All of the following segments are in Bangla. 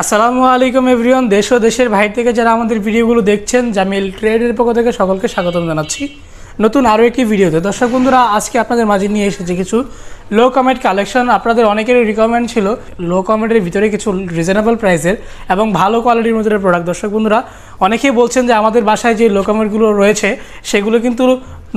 আসসালামু আলাইকুম এভরিওয়ান, দেশ ও দেশের বাইরে থেকে যারা আমাদের ভিডিওগুলো দেখছেন, জামিল ট্রেডের পক্ষ থেকে সকলকে স্বাগতম জানাচ্ছি। নতুন আরও একটি ভিডিওতে। দর্শক বন্ধুরা, আজকে আপনাদের মাঝে নিয়ে এসেছি কিছু লো কমেন্ট কালেকশন আপনাদের অনেকেরই রিকমেন্ড ছিল লো কমেন্টের ভিতরে কিছু রিজনেবল প্রাইসের এবং ভালো কোয়ালিটির মধ্যে প্রোডাক্ট দর্শক বন্ধুরা, অনেকেই বলছেন যে আমাদের বাসায় যে লো কমেন্টগুলো রয়েছে, সেগুলো কিন্তু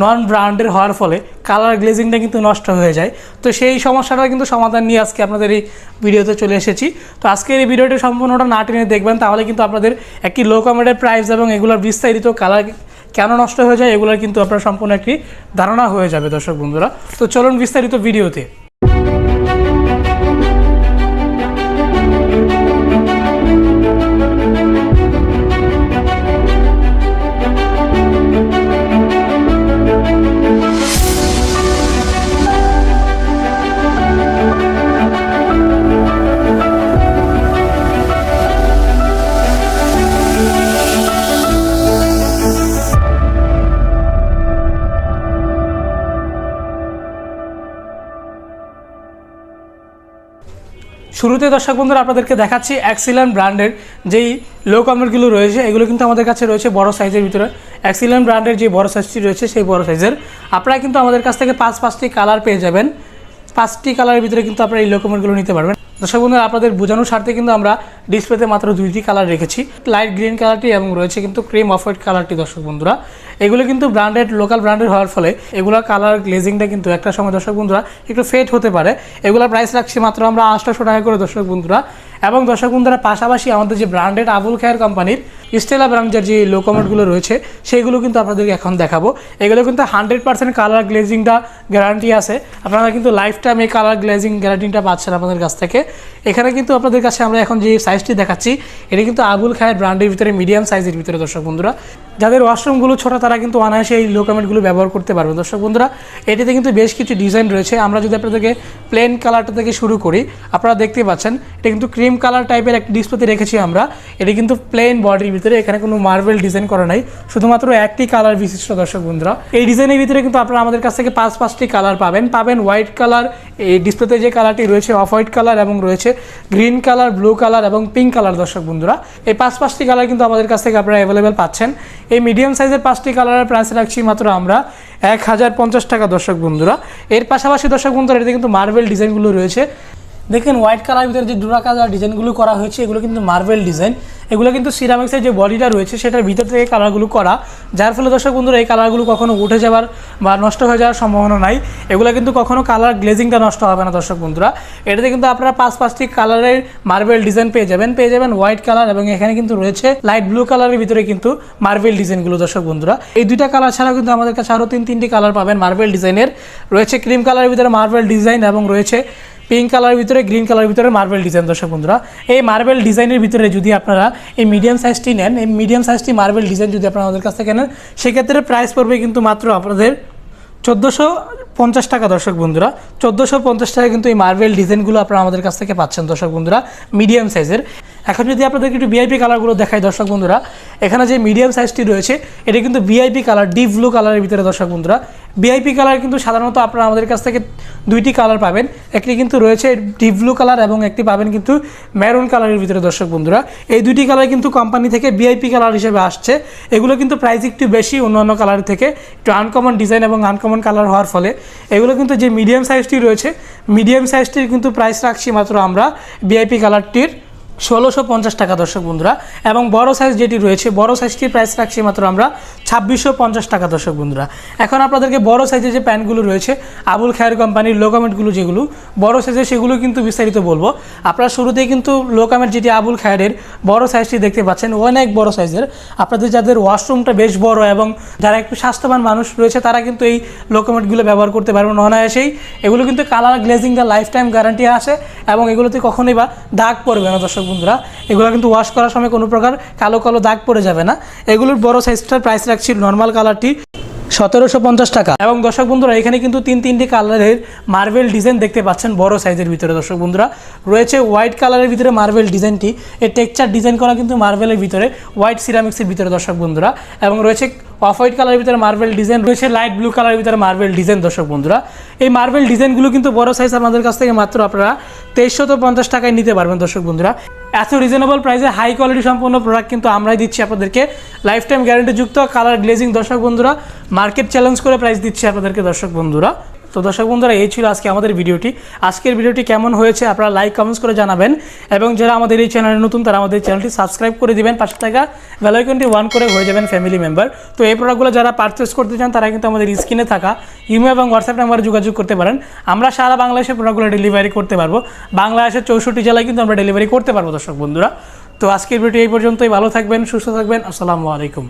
নন ব্র্যান্ডের হওয়ার ফলে কালার গ্লেজিংটা কিন্তু নষ্ট হয়ে যায়। তো সেই সমস্যাটা কিন্তু সমাধান নিয়ে আজকে আপনাদের এই ভিডিওতে চলে এসেছি। তো আজকের এই ভিডিওটি সম্পূর্ণটা না টেনে দেখবেন, তাহলে কিন্তু আপনাদের একটি লো কমেডের প্রাইস এবং এগুলোর বিস্তারিত কালার কেন নষ্ট হয়ে যায়, এগুলোর কিন্তু আপনার সম্পূর্ণ একটি ধারণা হয়ে যাবে দর্শক বন্ধুরা। তো চলুন বিস্তারিত ভিডিওতে। শুরুতে দর্শক বন্ধুরা, আপনাদেরকে দেখাচ্ছি অ্যাক্সিলেন্ট ব্র্যান্ডের যেই লো কমেন্টগুলো রয়েছে, এগুলো কিন্তু আমাদের কাছে রয়েছে বড় সাইজের ভিতরে। অ্যাক্সিলেন্ট ব্র্যান্ডের যে বড় সাইজটি রয়েছে, সেই বড় সাইজের আপনারা কিন্তু আমাদের কাছ থেকে পাঁচ, পাঁচটি কালার পেয়ে যাবেন। পাঁচটি কালারের ভিতরে কিন্তু আপনারা এই লো কমেন্টগুলো নিতে পারবেন। দর্শক বন্ধুরা, আপনাদের বোঝানোর স্বার্থে কিন্তু আমরা ডিসপ্লেতে মাত্র দুইটি কালার রেখেছি। লাইট গ্রিন কালারটি এবং রয়েছে কিন্তু ক্রিম অফ হোয়াইট কালারটি দর্শক বন্ধুরা। এগুলো কিন্তু ব্র্যান্ডেড লোকাল ব্র্যান্ডেড হওয়ার ফলে এগুলোর কালার গ্লেজিংটা কিন্তু একটা সময় দর্শক বন্ধুরা একটু ফেট হতে পারে। এগুলোর প্রাইস রাখছি মাত্র আমরা আটশোশো টাকা করে দর্শক বন্ধুরা। এবং দর্শক বন্ধুরা, পাশাপাশি আমাদের যে ব্র্যান্ডেড আবুল খায়ের কোম্পানির স্টেলা ব্র্যান্ডের যে লোকোমেটগুলো রয়েছে সেইগুলো কিন্তু আপনাদেরকে এখন দেখাবো। এগুলো কিন্তু হান্ড্রেড পার্সেন্ট কালার গ্লেজিংটা গ্যারান্টি আছে। আপনারা কিন্তু লাইফ টাইম এই কালার গ্লেজিং গ্যারান্টিটা পাচ্ছেন আপনাদের কাছ থেকে। এখানে কিন্তু আপনাদের কাছে আমরা এখন যে সাইজটি দেখাচ্ছি, এটা কিন্তু আবুল খায়ের ব্র্যান্ডের ভিতরে মিডিয়াম সাইজের ভিতরে দর্শক বন্ধুরা। যাদের ওয়াশরুমগুলো ছোট, তারা কিন্তু অনায়াসে এই লো কমেন্টগুলো ব্যবহার করতে পারবে। দর্শক বন্ধুরা, এটিতে কিন্তু বেশ কিছু ডিজাইন রয়েছে। আমরা যদি আপনাদেরকে প্লেন কালারটা থেকে শুরু করি, আপনারা দেখতে পাচ্ছেন, এটা কিন্তু ক্রিম কালার টাইপের একটা ডিসপ্লেতে রেখেছি আমরা। এটি কিন্তু প্লেন বডির ভিতরে, এখানে কোনো মার্বেল ডিজাইন করা নাই। শুধুমাত্র একটি কালার বিশিষ্ট, দর্শক বন্ধুরা। এই ডিজাইনের ভিতরে কিন্তু আপনারা আমাদের কাছ থেকে পাঁচ, পাঁচটি কালার পাবেন। পাবেন হোয়াইট কালার এই ডিসপ্লেতে যে কালারটি রয়েছে অফ হোয়াইট কালার এবং রয়েছে গ্রিন কালার ব্লু কালার এবং পিঙ্ক কালার দর্শক বন্ধুরা। এই পাঁচ, পাঁচটি কালার কিন্তু আমাদের কাছ থেকে আপনারা অ্যাভেলেবেল পাচ্ছেন। এই মিডিয়াম সাইজের পাঁচটি কালারের প্রাইস রাখছি মাত্র আমরা এক হাজার পঞ্চাশ টাকা, দর্শক বন্ধুরা। এর পাশাপাশি, দর্শক বন্ধুরা, এটাতে কিন্তু মার্বেল ডিজাইনগুলো রয়েছে। দেখেন হোয়াইট কালার ভিতরে যে ডুরা কালার ডিজাইনগুলো করা হয়েছে, এগুলো কিন্তু মার্বেল ডিজাইন এগুলো কিন্তু সিরামিক্সের যে বডিটা রয়েছে, সেটার ভিতর থেকে কালারগুলো করা। যার ফলে দর্শক বন্ধুরা, এই কালারগুলো কখনো উঠে যাওয়ার বা নষ্ট হয়ে যাওয়ার সম্ভাবনা নাই। এগুলো কিন্তু কখনো কালার গ্লেজিংটা নষ্ট হবে না দর্শক বন্ধুরা। এটাতে কিন্তু আপনারা পাঁচ পাঁচটি কালারের মার্বেল ডিজাইন পেয়ে যাবেন। পেয়ে যাবেন হোয়াইট কালার এবং এখানে কিন্তু রয়েছে লাইট ব্লু কালারের ভিতরে কিন্তু মার্বেল ডিজাইনগুলো দর্শক বন্ধুরা। এই দুইটা কালার ছাড়াও কিন্তু আমাদের কাছে আরও তিন তিনটি কালার পাবেন মার্বেল ডিজাইনের রয়েছে ক্রিম কালারের ভিতরে মার্বেল ডিজাইন এবং রয়েছে পিঙ্ক কালারের ভিতরে গ্রিন কালারের ভিতরে মার্বেল ডিজাইন দর্শক বন্ধুরা। এই মার্বেল ডিজাইনের ভিতরে যদি আপনারা এই মিডিয়াম সাইজটি নেন, এই মিডিয়াম সাইজটি মার্বেল ডিজাইন যদি আপনারা আমাদের কাছ থেকে নেন, সেক্ষেত্রে প্রাইস পড়বে কিন্তু মাত্র আপনাদের চোদ্দোশো পঞ্চাশ টাকা, দর্শক বন্ধুরা। চোদ্দোশো পঞ্চাশ টাকা কিন্তু এই মার্বেল ডিজাইনগুলো আপনারা আমাদের কাছ থেকে পাচ্ছেন, দর্শক বন্ধুরা মিডিয়াম সাইজের এখন যদি আপনাদেরকে একটু ভিআইপি কালারগুলো দেখাই, দর্শক বন্ধুরা, এখানে যে মিডিয়াম সাইজটি রয়েছে, এটা কিন্তু ভিআইপি কালার ডিপ ব্লু কালারের ভিতরে, দর্শক বন্ধুরা। ভিআইপি কালার কিন্তু সাধারণত আপনারা আমাদের কাছ থেকে দুইটি কালার পাবেন। একটি কিন্তু রয়েছে ডিপ ব্লু কালার এবং একটি পাবেন কিন্তু ম্যারুন কালারের ভিতরে, দর্শক বন্ধুরা। এই দুইটি কালার কিন্তু কোম্পানি থেকে ভিআইপি কালার হিসেবে আসছে। এগুলো কিন্তু প্রাইস একটু বেশি অন্যান্য কালার থেকে, একটু আনকমন ডিজাইন এবং আনকমন কালার হওয়ার ফলে। এগুলো কিন্তু যে মিডিয়াম সাইজটি রয়েছে মিডিয়াম সাইজটির কিন্তু প্রাইস রাখছি মাত্র আমরা ভিআইপি কালারটির ষোলোশো পঞ্চাশ টাকা, দর্শক বন্ধুরা। এবং বড় সাইজ যেটি রয়েছে, বড় সাইজটির প্রাইস রাখছি মাত্র আমরা ছাব্বিশশো পঞ্চাশ টাকা, দর্শক বন্ধুরা। এখন আপনাদেরকে বড় সাইজের যে প্যান্টগুলো রয়েছে, আবুল খায়ের কোম্পানির লোকামেন্টগুলো যেগুলো, বড় সাইজের সেগুলো কিন্তু বিস্তারিত বলব। আপনারা শুরুতেই কিন্তু লোকামেন্ট যেটি আবুল খায়ের, বড় সাইজটি দেখতে পাচ্ছেন, অনেক বড় সাইজের আপনাদের যাদের ওয়াশরুমটা বেশ বড় এবং যারা একটু স্বাস্থ্যবান মানুষ রয়েছে, তারা কিন্তু এই লোকামেন্টগুলো ব্যবহার করতে পারবেন অনায়াসেই। এগুলো কিন্তু কালার গ্লেজিং গ্লেজিংটা লাইফ টাইম গ্যারান্টি আছে এবং এগুলোতে কখনোই বা দাগ পড়বে না, দর্শক বন্ধুরা, এগুলো কিন্তু ওয়াশ করার সময় কোনো প্রকার কালো কালো দাগ পড়ে যাবে না। এগুলোর বড় সাইজটার প্রাইস রাখছি নর্মাল কালারটি সতেরোশো পঞ্চাশ টাকা। এবং দর্শক বন্ধুরা, এখানে কিন্তু তিন তিনটি কালারের মার্বেল ডিজাইন দেখতে পাচ্ছেন বড় সাইজের ভিতরে দর্শক বন্ধুরা। রয়েছে হোয়াইট কালারের ভিতরে মার্বেল ডিজাইনটি এই টেক্সচার ডিজাইন করা কিন্তু মার্বেলের ভিতরে হোয়াইট সিরামিক্সের ভিতরে দর্শক বন্ধুরা। এবং রয়েছে অফ হোয়াইট কালারের ভিতরে মার্বেল ডিজাইন রয়েছে লাইট ব্লু কালারের ভিতরে মার্বেল ডিজাইন দর্শক বন্ধুরা। এই মার্বেল ডিজাইনগুলো কিন্তু বড় সাইজ আমাদের কাছ থেকে মাত্র আপনারা তেইশশত পঞ্চাশ টাকায় নিতে পারবেন, দর্শক বন্ধুরা। এত রিজনেবল প্রাইসে হাই কোয়ালিটি সম্পন্ন প্রোডাক্ট কিন্তু আমরাই দিচ্ছি আপনাদেরকে। লাইফ টাইম গ্যারান্টিযুক্ত কালার গ্লেজিং দর্শক বন্ধুরা। মার্কেট চ্যালেঞ্জ করে প্রাইস দিচ্ছি আপনাদেরকে, দর্শক বন্ধুরা। তো দর্শক বন্ধুরা, এই ছিল আজকে আমাদের ভিডিওটি। আজকের ভিডিওটি কেমন হয়েছে আপনারা লাইক কমেন্টস করে জানাবেন। এবং যারা আমাদের এই চ্যানেলে নতুন, তারা আমাদের চ্যানেলটি সাবস্ক্রাইব করে দিবেন। পাশে থাকা বেলাইকনটি ওয়ান করে হয়ে যাবেন ফ্যামিলি মেম্বার তো এই প্রোডাক্টগুলো যারা পারচেস করতে চান, তারা কিন্তু আমাদের স্ক্রিনে থাকা ইমেল এবং হোয়াটসঅ্যাপ নাম্বারে যোগাযোগ করতে পারেন। আমরা সারা বাংলাদেশে প্রোডাক্টগুলো ডেলিভারি করতে পারব। বাংলাদেশের চৌষট্টি জেলায় কিন্তু আমরা ডেলিভারি করতে পারব দর্শক বন্ধুরা। তো আজকের ভিডিও এই পর্যন্তই। ভালো থাকবেন, সুস্থ থাকবেন। আসসালামু আলাইকুম।